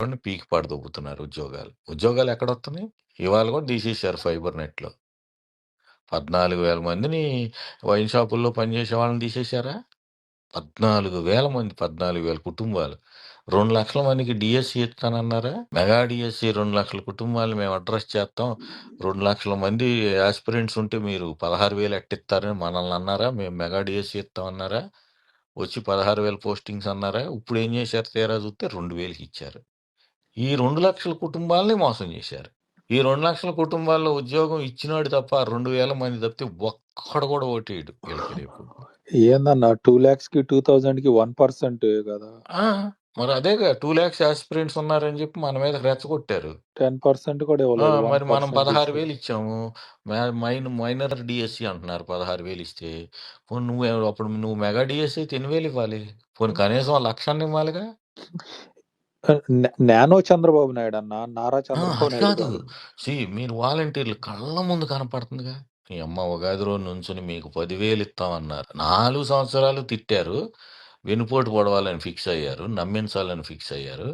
వాడిని పీకి పడదొబ్బుతున్నారు ఉద్యోగాలు. ఉద్యోగాలు ఎక్కడొస్తున్నాయి? ఇవాళ కూడా తీసేశారు ఫైబర్ నెట్‌లో. 14,000 మందిని వైన్ షాపుల్లో పనిచేసే వాళ్ళని తీసేశారా? 14,000 మంది, 14,000 కుటుంబాలు. 2,00,000 మందికి డీఎస్సీ ఇస్తానన్నారా? మెగా డీఎస్సీ 2,00,000 కుటుంబాలు మేము అడ్రెస్ చేస్తాం. 2,00,000 మంది యాస్పిరెంట్స్ ఉంటే మీరు 16,000 ఎట్టిస్తారని మనల్ని అన్నారా? మేము మెగా డీఎస్సీ ఇస్తామన్నారా? వచ్చి 16,000 పోస్టింగ్స్ అన్నారా? ఇప్పుడు ఏం చేశారు తీరా చూస్తే 2,000కి ఇచ్చారు. ఈ 2,00,000 కుటుంబాలని మోసం చేశారు. ఈ 2,00,000 కుటుంబాల్లో ఉద్యోగం ఇచ్చినోడు తప్ప 2,000 మంది తప్పితే ఒక్కడు కూడా ఓటేయడు వీళ్ళకి రేపు. ఏందన్నా 2,00,000కి, 2,000కి 1% కదా! ఆ! మరి అదేగా 2,00,000 యాస్పిరెంట్స్ ఉన్నారని చెప్పి మన మీద రెచ్చగొట్టారు. 10% కూడా ఆ! ఇవ్వలేదు. మరి మనం 1% 16,000 ఇచ్చారు. ఇచ్చాము. మైన్ మైనర్ డీఎస్సీ అంటున్నారు 16,000 ఇస్తే. పోనీ నువ్వు అప్పుడు నువ్వు మెగా డీఎస్సీ అయితే ఎన్ని వేలు ఇవ్వాలి? పోనీ కనీసం లక్షన్న ఇవ్వాలిగా? నా నానో చంద్రబాబు నాయుడు అన్న. నారా ఆ! చంద్రబాబు అది నాయుడు కాదు. కాదు. సీ మీరు వాలంటీర్లు కళ్ళ ముందు కనపడుతుందిగా. మీ అమ్మ ఉగాది రోజు నుంచొని మీకు 10,000 ఇస్తామన్నారు. 4 సంవత్సరాలు తిట్టారు. వెన్నుపోటు పొడవాలని ఫిక్స్ అయ్యారు. నమ్మించాలని ఫిక్స్ అయ్యారు.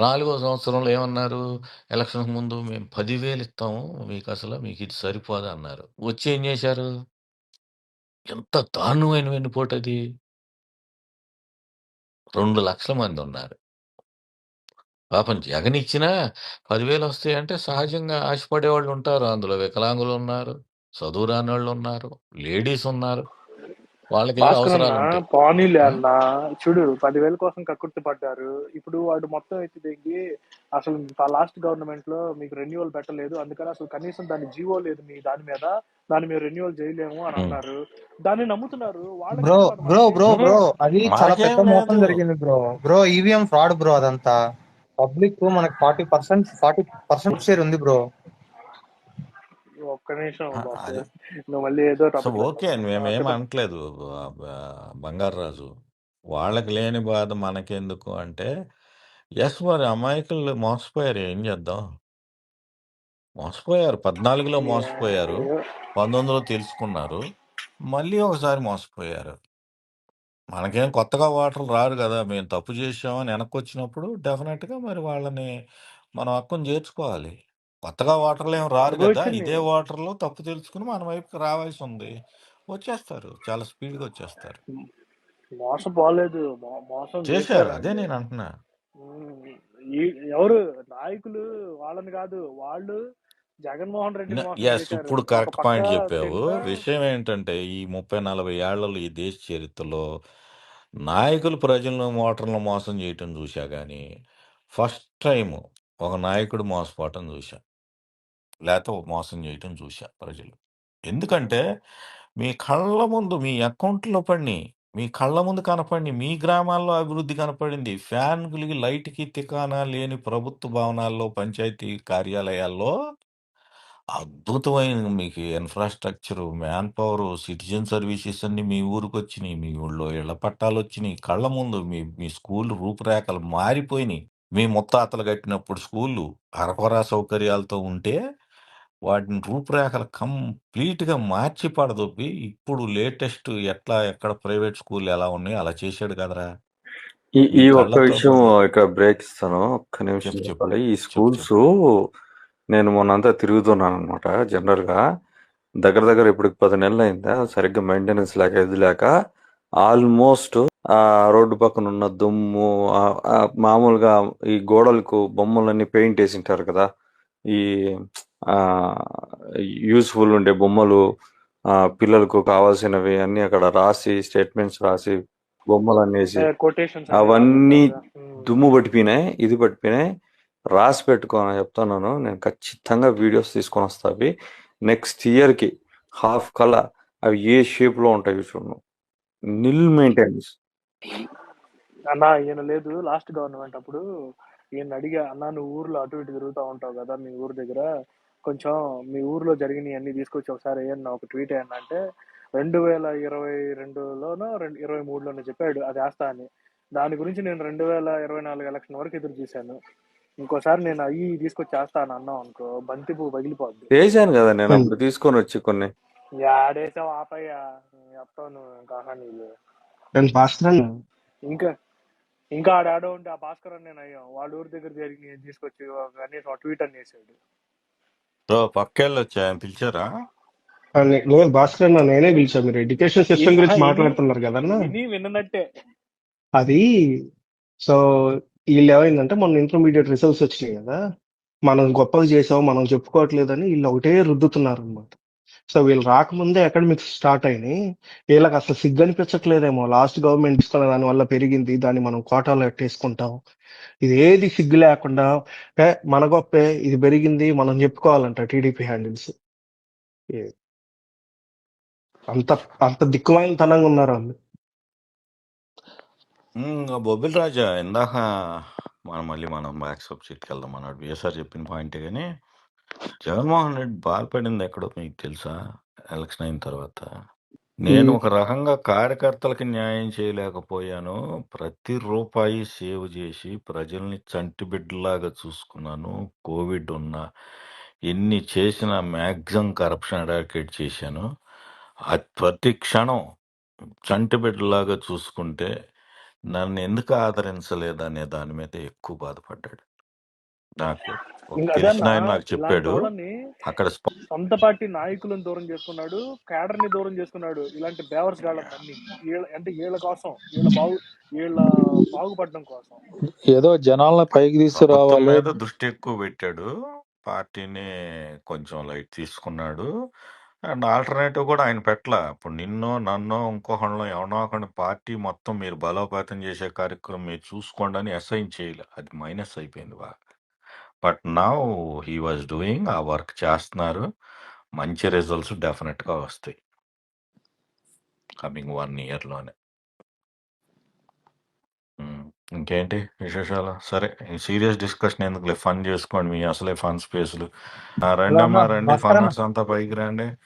నాలుగో సంవత్సరంలో ఏమన్నారు? ఎలక్షన్‌కి ముందు మేము 10,000 ఇస్తాము. మీకసల మీకు ఇది సరిపోదా అన్నారు. వచ్చి ఏం చేశారు? ఎంత దారుణమైన వెన్నుపోటది. 2,00,000 మంది ఉన్నారు. పాపం జగన్ ఇచ్చినా 10,000 వస్తాయంటే సహజంగా ఆశపడేవాళ్ళు ఉంటారు. అందులో వికలాంగులు ఉన్నారు. చదువు రానోళ్ళు ఉన్నారు. లేడీస్ ఉన్నారు. వాళ్ళకేదో భాస్కర్ అన్న అవసరాలు ఉంటాయి. పోనీలే ఆ! అన్న చూడు పదివేల కోసం కక్కుర్తి పడ్డారు ఇప్పుడు వాడు మొత్తం ఎత్తి దిగి అసలు లాస్ట్ గవర్నమెంట్లో మీకు రెన్యువల్ పెట్టలేదు అందుకని అసలు కనీసం దాని జీవో లేదు మీ దాని మీద దాన్ని మేము రెన్యువల్ చేయలేము అని హ్మ్. అన్నారు దాన్ని నమ్ముతున్నారు వాళ్ళకి బ్రో బ్రో మనకి బ్రో. బ్రో అది చాలా పెద్ద మోసం లేదు. జరిగింది bro bro EVM fraud bro అదంతా పబ్లిక్ మనకి forty percent forty percent share ఉంది బ్రో ఒక్క నిమిషం నువ్వు మళ్ళీ ఏదో ఓకే. మేమేం అనట్లేదు. బ బ బంగారురాజు. వాళ్ళకి లేని బాధ మనకెందుకు అంటే, యెస్ మరి అమాయకులు మోసపోయారు ఏం చేద్దాం? మోసపోయారు. 14లో మోసపోయారు. 19లో తెలుసుకున్నారు. మళ్ళీ ఒకసారి మోసపోయారు. మనకేం కొత్తగా ఓటర్లు రారు గదా! మేము తప్పు చేశామని వెనక్కొచ్చినప్పుడు డెఫినెట్‌గా మరి వాళ్ళని మనం హక్కున చేర్చుకోవాలి. కొత్తగా ఓటర్లేం రారు గదా! అనుభవించండి ఇదే ఓటర్లు తప్పు తెలుసుకొని మన వైపుకి రావాల్సుంది. వచ్చేస్తారు. చాలా స్పీడ్‌గా వచ్చేస్తారు. మోసపోలేదు మో- మోసం చేశారు. అదే నేను అంటున్నా. ఈ- ఎవరు నాయకులు వాళ్ళని కాదు వాళ్ళు జగన్మోహన్ మోసం యెస్. చేశారు ఇప్పుడు ఒక కరెక్ట్ పక్క పాయింట్ చెప్పావు. విషయం ఏంటంటే ఈ 30, 40 ఏళ్ళలో ఈ దేశ చరిత్రలో నాయకులు ప్రజలను, ఓటర్లను మోసం చేయటం చూశా గానీ, ఫస్ట్ టైము ఒక నాయకుడు మోసపోవటం చూశా. లేతే మోసం చేయటం చూశా ప్రజలు. ఎందుకంటే మీ కళ్ళ ముందు మీ అకౌంట్‌లో పడినియి. మీ కళ్ళ ముందు కనపడినియి. మీ గ్రామాల్లో అభివృద్ధి కనపడింది. ఫ్యాన్‌కి, లైట్‌కి తికానా లేని ప్రభుత్వ భవనాల్లో, పంచాయతీ కార్యాలయాల్లో అద్భుతమైన మీకు infrastructure, man power, citizen services అన్నీ మీ ఊరికొచ్చినియి. మీ ఊళ్ళో ఇళ్ళ పట్టాలొచ్చినియి. కళ్ళ ముందు మీ మీ స్కూలు రూపురేఖలు మారిపోయినియి. మీ ముత్తాతలు కట్టినప్పుడు స్కూళ్ళు అరకొరా సౌకర్యాలతో ఉంటే, వాటిని రూపురేఖలు కంప్లీట్‌గా మార్చి పడదొబ్బి, ఇప్పుడు లేటెస్ట్ ఎట్లా ఎక్కడ ప్రైవేట్ స్కూల్లు ఎలా ఉన్నాయో అలా చేశాడు కదరా! ఈ మీ ఈ ఒక్క కళ్ళతో విషయం ఇక్కడ బ్రేక్ ఇస్తాను. ఒక్క నిమిషం చెప్పు చెప్పు. చెప్పాలి. ఈ చెప్పు స్కూల్స్. నేను మొన్నంతా తిరుగుతున్నాననమాట జనరల్‌గా. దగ్గర దగ్గర ఇప్పటికి 10 నెలలయిందా సరిగ్గా మెయింటెనెన్స్ లేక ఇది లేక ఆల్మోస్ట్ ఆహ్, రోడ్డు పక్కన ఉన్న దుమ్ము మామూలుగా ఈ గోడలకు బొమ్మలన్నీ పెయింట్ ఏసింటారు కదా! ఈ ఆహ్, యూజ్‌ఫుల్ ఉండే బొమ్మలు పిల్లలకు కావాల్సినవి అన్నీ అక్కడ రాసి స్టేట్మెంట్స్ రాసి కొటేషన్స్ అన్ని అవన్నీ. దుమ్ము పట్టిపోయినాయి. ఇది పట్టిపోయినాయి. రాసి పెట్టుకోనని చెప్తున్నాను. నేను ఖచ్చితంగా వీడియోస్ తీసుకొని వస్తా అవి. నెక్స్ట్ ఇయర్‌కి హాఫ్ కల అవి ఏ షేప్‌లో ఉంటాయి చూడు నిల్ మెయింటెనెన్స్. అన్నా ఈయన లేదు లాస్ట్ గవర్నమెంట్ అప్పుడు ఈయన అడిగా అన్నా నువ్వు ఊర్లో అటు ఇటు తిరుగుతూ ఉంటావు కదా మీ ఊరు దగ్గర కొంచెం మీ ఊర్లో జరిగినవి అన్ని తీసుకొచ్చి ఒకసారి వేయన్న ఒక ట్వీట్ అయ్యన్న అంటే రెండు వేల ఇరవై రెండులోనో రెండు ఇరవై మూడులోనో చెప్పాడు అది వేస్తా అని దాని గురించి నేను రెండు వేల ఇరవై నాలుగు ఎలక్షన్ వరకు ఎదురు చూశాను ఇంకోసారి నేను అయ్యి తీసుకొచ్చి వేస్తాను అన్నాం అనుకో బంతి పువ్వు పగిలిపోద్ది. చేశాను కదా నేను అప్పుడు తీసుకొని వచ్చి కొన్ని. ఆడేసావు ఆపయ్యా నువ్వు ఇంకా నీళ్ళు. నేను భాస్కరన్. ఇంకా ఇంకా ఆడాడో ఉంటే ఆ భాస్కర్ అనే నయ్యం వాళ్ళ ఊరి దగ్గర జరిగి తీసుకొచ్చి ఒక కనీసం ట్వీట్ అని చేసాడు సో పక్కెళ్ళు వచ్చా? పిలిచారా? లేదు భాస్కర్ అన్న నేనే పిలిచా. మీరు ఎడ్యుకేషన్ సిస్టమ్ గురించి మాట్లాడుతున్నారు కదన్నా విన్నట్టే. అది సో వీళ్ళు ఏమైందంటే మొన్న ఇంటర్మీడియట్ రిజల్ట్స్ వచ్చినాయి కదా. మనం గొప్పగా చేసాం మనం చెప్పుకోవట్లేదని వీళ్ళు ఒకటే రుద్దుతున్నారు అనమాట సో వీళ్ళు రాకముందే అకాడమిక్స్ స్టార్ట్ అయినాయి. వీళ్ళకి అసలు సిగ్గు అనిపించట్లేదేమో లాస్ట్ గవర్నమెంట్ ఇస్తున్న దాని వల్ల పెరిగింది. దాన్ని మనం కోటాలో ఎట్టేసుకుంటాం ఇది ఏది సిగ్గు లేకుండా "ఏ, మన గొప్పే ఇది పెరిగింది మనం చెప్పుకోవాలంట టీడీపీ హ్యాండిల్స్ అంత అంత దిక్కుమాలితనంగా ఉన్నారు వాళ్ళు. బొబ్బిల్ రాజా ఇందాక మనం మళ్ళీ మనం బ్యాక్ సబ్జెక్ట్కి వెళ్దాం అన్నాడు. బిఎస్ఆర్ చెప్పిన పాయింట్ కానీ జగన్మోహన్ రెడ్డి బాధపడింది ఎక్కడో మీకు తెలుసా? ఎలక్షన్ అయిన తర్వాత. నేను ఒక రకంగా కార్యకర్తలకి న్యాయం చేయలేకపోయాను. ప్రతి రూపాయి సేవ్ చేసి ప్రజల్ని చంటి బిడ్డలాగా చూసుకున్నాను. కోవిడ్ ఉన్న ఎన్ని చేసిన మ్యాక్సిమం కరప్షన్ అడాకేట్ చేశాను. ప్రతి క్షణం చంటి బిడ్డలాగా చూసుకుంటే నన్ను ఎందుకు ఆదరించలేదనే దాని మీద ఎక్కువ బాధపడ్డాడు. నాకు ఒక ఇంకా అదే తెలిసిన అన్న ఆయన నాకు ఇలాంటి చెప్పాడు. వాళ్ళని అక్కడ స్ప- సొంత పార్టీ నాయకులను దూరం చేసుకున్నాడు కేడర్ని దూరం చేసుకున్నాడు ఇలాంటి బేవర్స్ గాళ్ళని అన్ని వీళ్ళ అంటే వీళ్ళ కోసం వీళ్ళ బాగు వీళ్ళ బాగుపడడం కోసం. ఏదో జనాలను పైకి ప్రభుత్వం తీసుకురావాలి. మీద దృష్టి ఎక్కువ పెట్టాడు. పార్టీని కొంచెం లైట్ తీసుకున్నాడు. అండ్ ఆల్టర్నేటివ్ కూడా ఆయన పెట్టలా. ఇప్పుడు నిన్నో నన్నో ఇంకొకళ్ళు ఎవనో ఒకరిని పార్టీ మొత్తం మీరు బలోపేతం చేసే కార్యక్రమం మీరు చూసుకోండి అని అసైన్ చేయలే. అది మైనస్ అయిపోయింది బాగా. బట్ నా హీ వాజ్ డూయింగ్ ఆ వర్క్ చేస్తున్నారు. మంచి రిజల్ట్స్ డెఫినెట్గా వస్తాయి. కమింగ్ వన్ ఇయర్లోనే ఇంకేంటి విశేషాలు? సరే ఈ సీరియస్ డిస్కషన్ ఎందుకులే? ఫన్ చేసుకోండి మీ అసలే ఫన్ స్పేస్లు రండి అమ్మా రండి ఫన్నర్స్ అంతా పైకి రండి.